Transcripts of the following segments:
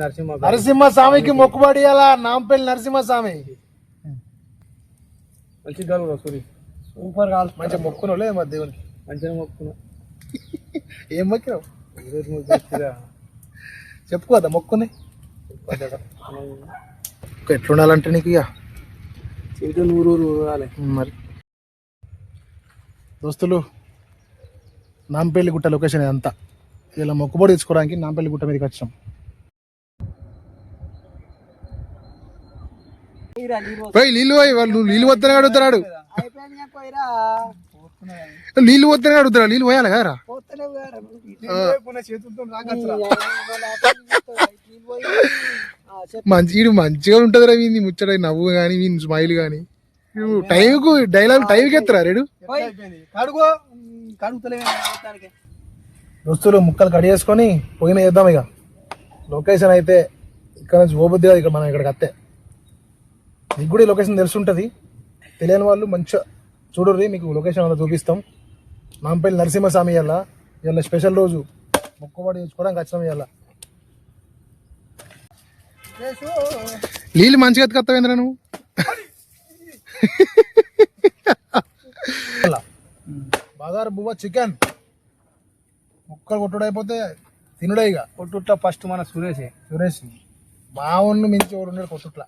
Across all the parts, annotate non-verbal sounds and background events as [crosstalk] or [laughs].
నరసింహ నరసింహస్వామికి మొక్కుబడి అలా నాంపల్లి నరసింహస్వామి. మంచి సూరి సూపర్ కాదు. మంచిగా మొక్కును లేదు మా దేవునికి? మంచిగా మొక్కున్నా [laughs] ఏం మొక్కినావు. చెప్పుకోదా మొక్కుని. ఎట్లుండాలంటే నీకు ఇక? నూరు ఊరు ఊరాలి. మరి. దోస్తులు నాంపల్లి గుట్ట లొకేషన్ ఇదంతా. ఇలా మొక్కుబడి తెచ్చుకోవడానికి నాంపల్లి గుట్ట మీదకి వచ్చాం. పోయి నీళ్ళు పోయి వాళ్ళు నీళ్ళు వద్దనే అడుగుతున్నాడు నీళ్ళు వద్దనే అడుగుతున్నాడు నీళ్ళు పోయాలి కదరా మంచి వీడు మంచిగా ఉంటుంది రా వీని ముచ్చట. నవ్వు కానీ వీని స్మైల్ కానీ టైంకు డైలాగ్ టైంకి ఎత్తరా రేడు? దోస్తులు ముక్కలు కడిగేసుకొని పొయ్యిన చేద్దాం ఇక. లొకేషన్ అయితే ఇక్కడ నుంచి పోబుద్ది కాదు ఇక్కడ మనం ఇక్కడికి అత్తే మీకు కూడా ఈ లొకేషన్ తెలుసుంటుంది. తెలియని వాళ్ళు మంచిగా చూడర్రి మీకు లొకేషన్ అంతా చూపిస్తాం. నాంపల్లి నరసింహస్వామి ఇవాళ ఇవాళ స్పెషల్ రోజు. మొక్కుబడి తెచ్చుకోవడానికి వచ్చినాం ఇవాళ నీళ్ళు మంచిగా ఎత్తుకొస్తావేంద్ర నువ్వు? బాగారు బువ్వ చికెన్. ముక్కలు కొట్టుడైపోతే తినుడే ఇక. కొట్టుట్ల ఫస్ట్ మన సురేషే. సురేష్. మావుని మించి ఎవరు ఉన్నాడు కొట్టుట్ల.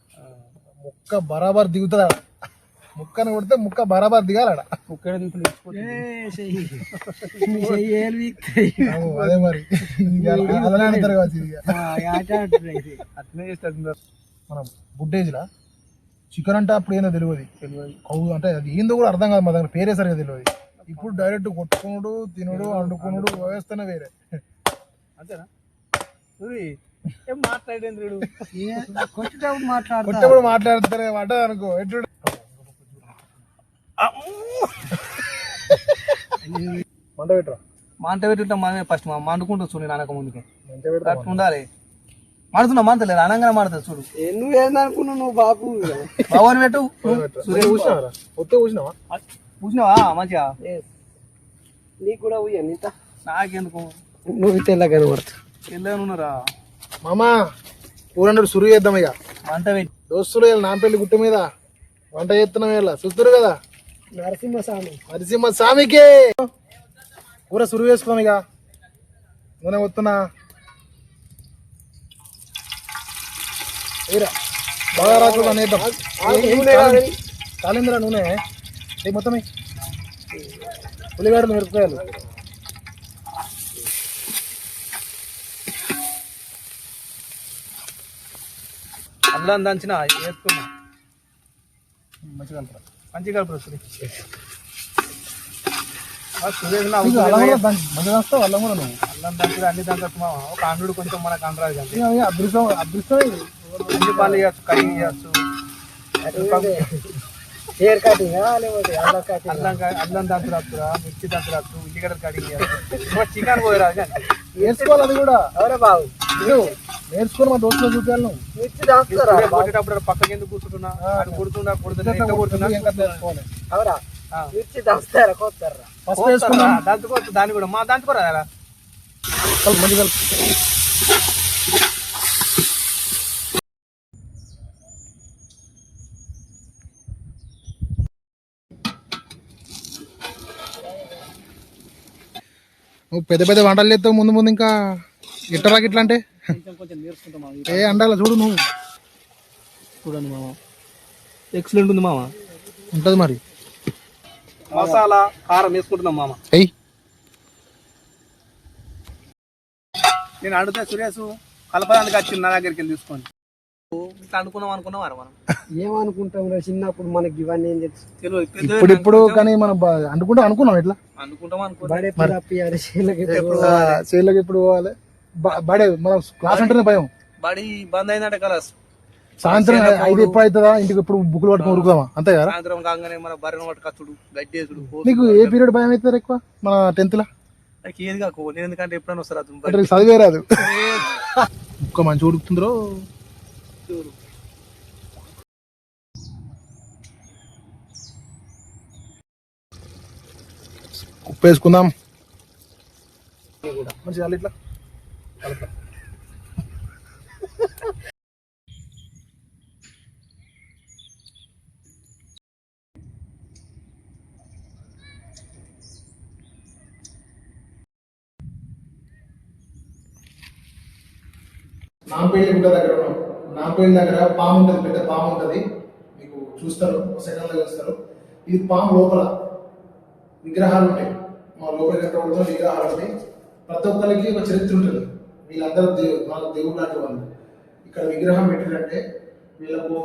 ముక్క బరాబర్ దిగుతుంది ఆడ ముక్కను కొడితే ముక్క బరాబర్ దిగాలడ ఒక్కడ అదే మరి. అలానే కావచ్చు. అట్లనే మనం బుడ్డేజ్లా? చికెన్ అంటే అప్పుడు ఏందో తెలియదు. కౌ అంటే అది ఏందో కూడా అర్థం కాదు మా దగ్గర పేరే సరిగా తెలియదు. ఇప్పుడు డైరెక్ట్ కొట్టుకునుడు తినుడు వండుకునుడు వ్యవస్థనే వేరే. అంతేనా? సూరి ఏం మాట్లాడేంద్ర కొట్టేటప్పుడు మాట్లాడు కొట్టప్పుడు మాట్లాడతారే మాట అనుకో. ఎట్లు మంట పెట్టరా? మంట పెట్టుకుంటా మనమే ఫస్ట్ మా మండుకుంటా చూడు నేను అనక ముందుకే. అట్లా ఉండాలి. మాడుతున్నా మాడతలేదు. అనగానే మాడుతుంది చూడు. నువ్వు ఏందనుకున్నావు నువ్వు బాపు భవన్ పెట్టు చూసినావా చూసినావా మంచిగా? నీకు కూడా ఉయ్య నీత? నాకెందుకు? నువ్వు తెల్ల కనబడుతుంది వెళ్ళనున్నారా మామా పూరన్నడు సురు చేద్దాం ఇక. పెట్టి. దోస్తులు ఇలా నాంపల్లి గుట్ట మీద వంట చేస్తున్నాం ఇలా చూస్తురు కదా? నరసింహస్వామి. నరసింహ స్వామికి కూర సురు వేసుకున్నాం ఇక. నూనె వస్తున్నా బాగా రాకుండా నేద్దాం కాలిందిరా నూనె. మొత్తం. ఉల్లిగడ్డలు మిరపకాయలు. అల్లం దంచిన వేసుకున్నా. మంచిగా. మంచిగా అల్లం కూడా దంచి- నువ్వు? అల్లం అన్ని మామ ఒక అండు కొంచెం మనకు అంటరాదు కానీ. అదృష్టం అదృష్టం. అన్ని పనులు చేయొచ్చు కడిగి చేయొచ్చు. హెయిర్ కటింగ్ అల్లం కటింగ్. అల్లం అల్లం దంచరచ్చురా మిర్చి దంచరచ్చు ఉల్లిగడ్డ కడిగి చేయొచ్చు. చికెన్ పోయరా కానీ. నేర్చుకోవాలి అది కూడా. ఎవరే బాబు? నేర్చుకొని మా దోస్తులు నువ్వు. కొట్టేటప్పుడు పక్కకి ఎందుకు కూర్చుంటున్నా? అటు కొడుతున్నా కొడుతున్నా ఎట్లా కొడుతున్నా? ఏం కథ నేర్చుకోవాలి. ఎవరా ఆ. మిర్చి దాస్తారా? కొత్తారా ఫస్ట్ వేసుకున్నాం. దంచుకోవచ్చు దాన్ని కూడా. మా దంచుకోరా అలా కలుపు మంచిగా కలుపు. నువ్వు పెద్ద పెద్ద వంటలు చేస్తావు ముందు ముందు ఇంకా? ఇట్టరా ఇట్లా అంటే ఏ అండాల చూడు నువ్వు. చూడండి మామ. ఎక్సలెంట్ ఉంది మామ. ఉంటది మరి. మసాలా కారం వేసుకుంటున్నాం మామ. ఎయ్ నేను అడిగితే సురేష్ కలపడానికి వచ్చింది నా దగ్గరికి వెళ్ళి ఇట్లా అనుకున్నాం అనుకున్నాం మనం. ఏమనుకుంటాం రా చిన్నప్పుడు మనకి ఇవన్నీ ఏం తెలుసు? ఇప్పుడు ఇప్పుడు కానీ మనం అనుకుంటా అనుకున్నాం ఇట్లా. అనుకుంటాం అరిసెలకి చేనులోకి ఎప్పుడు పోవాలి? బడే మనం క్లాస్ అంటేనే భయం. బడి బంద్ అయిందంటే కలస్. సాయంత్రం ఐదు ఎప్పుడు అవుతుందా ఇంటికి ఎప్పుడు బుక్కులు పట్టుకుని ఉరుకుదామా? అంతే కదా? సాయంత్రం కాగానే మన బర్రెన పట్టు కచ్చుడు గడ్డేసుడు నీకు ఏ పీరియడ్ భయం అవుతుంది ఎక్కువ? మన టెన్త్ లా? నాకు ఏది కాకు నేను ఎందుకంటే ఎప్పుడైనా వస్తారు చదివే రాదు. ఒక్క మంచి ఉడుకుతుందో ఉప్పు వేసుకుందాం. మంచిగా ఇట్లా. నా నాంపల్లి దగ్గర ఉన్నాం. నాంపల్లి దగ్గర పాము ఉంటుంది పెద్ద పాము ఉంటుంది. మీకు చూస్తారు సెకండ్లో చూస్తారు. ఇది పాము లోపల విగ్రహాలు ఉంటాయి. మా లోపల కట్టడంతో విగ్రహాలు ఉంటాయి. ప్రతి ఒక్కరికి ఒక చరిత్ర ఉంటుంది. వీళ్ళందరూ దేవుడు మన దేవుడు లాంటి వాళ్ళు. ఇక్కడ విగ్రహం పెట్టినట్టే వీళ్ళకు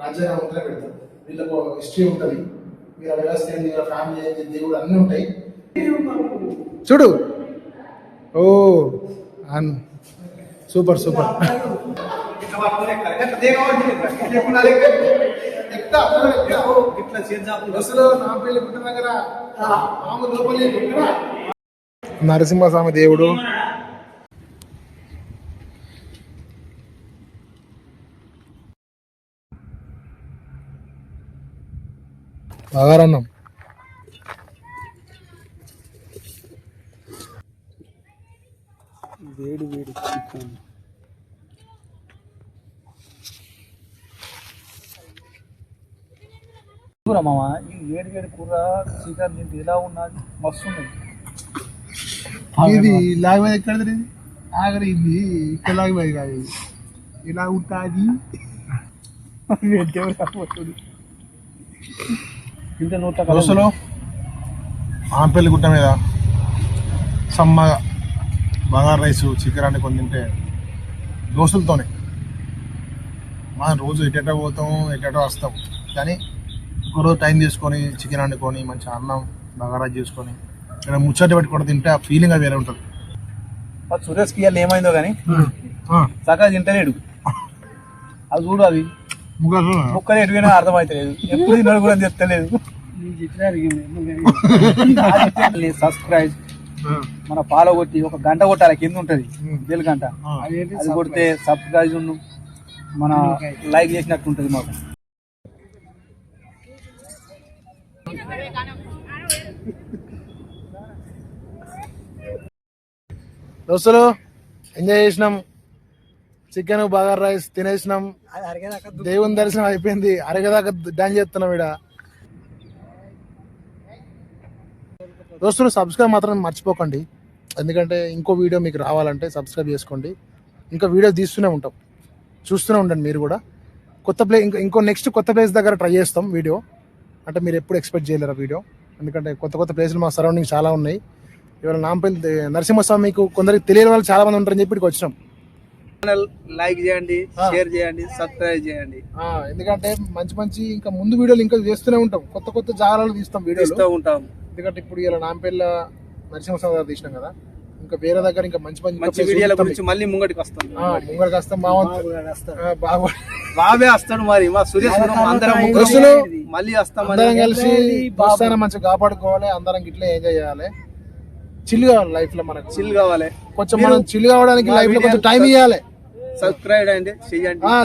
రాజ్యాంగం ఉంటేనే పెడతారు. వీళ్ళకు హిస్టరీ ఉంటుంది. వీళ్ళ వ్యవస్థ ఏంటి వీళ్ళ ఫ్యామిలీ ఏంటి దేవుడు అన్నీ ఉంటాయి. చూడు. ఓ అన్ సూపర్ సూపర్. ఇట్లా చేద్దాం అసలు నా పెళ్ళి పుట్టిన దగ్గర ఆమె లోపలి నరసింహస్వామి దేవుడు బాగారన్నం వేడి వేడి చికెన్. కూర మామ ఈ వేడి వేడి కూర చికెన్ తింటే ఎలా ఉన్నది? మస్తు ఉన్నది ఇది లాగమేది ఎక్కడ ఇది ఇక్కడ లాగమేది కాదు ఇది. ఇలా ఉంటుంది దోశలు ఆంపల్లి గుట్ట మీద సమ్మగా బగార్ రైస్ చికెన్ కొన్ని తింటే దోశలతోనే. మనం రోజు ఎటెటో పోతాం ఎటెటో వస్తాం. కానీ ఒకరోజు టైం తీసుకొని చికెన్ వండుకొని మంచిగా అన్నం బగారా చేసుకొని ఇక్కడ ముచ్చట పెట్టుకొని తింటే ఆ ఫీలింగ్ అది వేరే ఉంటుంది. సురేష్ కియాలు ఏమైందో కానీ సగం తింటలేడు అది చూడు అవి ముగ్గురు ముక్కలు ఎటువైనా అర్థమైతలేదు ఎప్పుడు తిన్నాడు కూడా చెప్తలేదు. సబ్స్క్రైబ్ మన ఫాలో కొట్టి ఒక గంట కొట్టాలి కింద ఉంటది బెల్ గంట. అది కొడితే సబ్స్క్రైబ్ ఉన్న మన లైక్ చేసినట్టు ఉంటది మాకు. దోస్తులు ఎంజాయ్ చేసినాం. చికెన్ బగార్ రైస్ తినేసినాం. దేవుని దర్శనం అయిపోయింది. అరగదాకా డాన్స్ చేస్తున్నాం ఇడ దోస్తులు సబ్స్క్రైబ్ మాత్రం మర్చిపోకండి. ఎందుకంటే ఇంకో వీడియో మీకు రావాలంటే సబ్స్క్రైబ్ చేసుకోండి. ఇంకా వీడియో తీస్తూనే ఉంటాం. చూస్తూనే ఉండండి మీరు కూడా. కొత్త ప్లే ఇంకో ఇంకో నెక్స్ట్ కొత్త ప్లేస్ దగ్గర ట్రై చేస్తాం వీడియో. అంటే మీరు ఎప్పుడు ఎక్స్పెక్ట్ చేయలేరు ఆ వీడియో. ఎందుకంటే కొత్త కొత్త ప్లేసులు మా సరౌండింగ్ చాలా ఉన్నాయి. ఇవాళ నాంపల్లి నరసింహస్వామి మీకు కొందరికి తెలియని వాళ్ళు చాలా మంది ఉంటారని చెప్పి ఇక్కడికి వచ్చినాం. లైక్ చేయండి షేర్ చేయండి సబ్స్క్రైబ్ చేయండి. ఎందుకంటే మంచి మంచి ఇంకా ముందు వీడియోలు ఇంకా చేస్తూనే ఉంటాం. కొత్త కొత్త జాగాలు తీస్తాం వీడియోలు. ఇస్తూ ఉంటాం. ఎందుకంటే ఇప్పుడు ఇలా నాంపల్లి నరసింహస్వామి గారు తీసినాం కదా ఇంకా వేరే దగ్గర ఇంకా మంచి మంచి మంచి వీడియోల గురించి మళ్ళీ ముంగటికి వస్తాం. ముంగడికి వస్తాం. మా ఆ, బాబు బాబే వస్తాడు మరి. మా సురేష్ అందరం మళ్ళీ వస్తాం అందరం కలిసి మంచిగా కాపాడుకోవాలి అందరం ఇట్లా ఎంజాయ్ చేయాలి. చిల్ కావాలి లైఫ్లో మనకు. చిల్ కావాలి. కొంచెం మనం చిల్ కావడానికి లైఫ్లో కొంచెం టైం ఇవ్వాలి సబ్స్క్రైబ్ అండి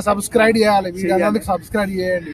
సబ్స్క్రైబ్ చేయాలి. సబ్స్క్రైబ్ చేయండి.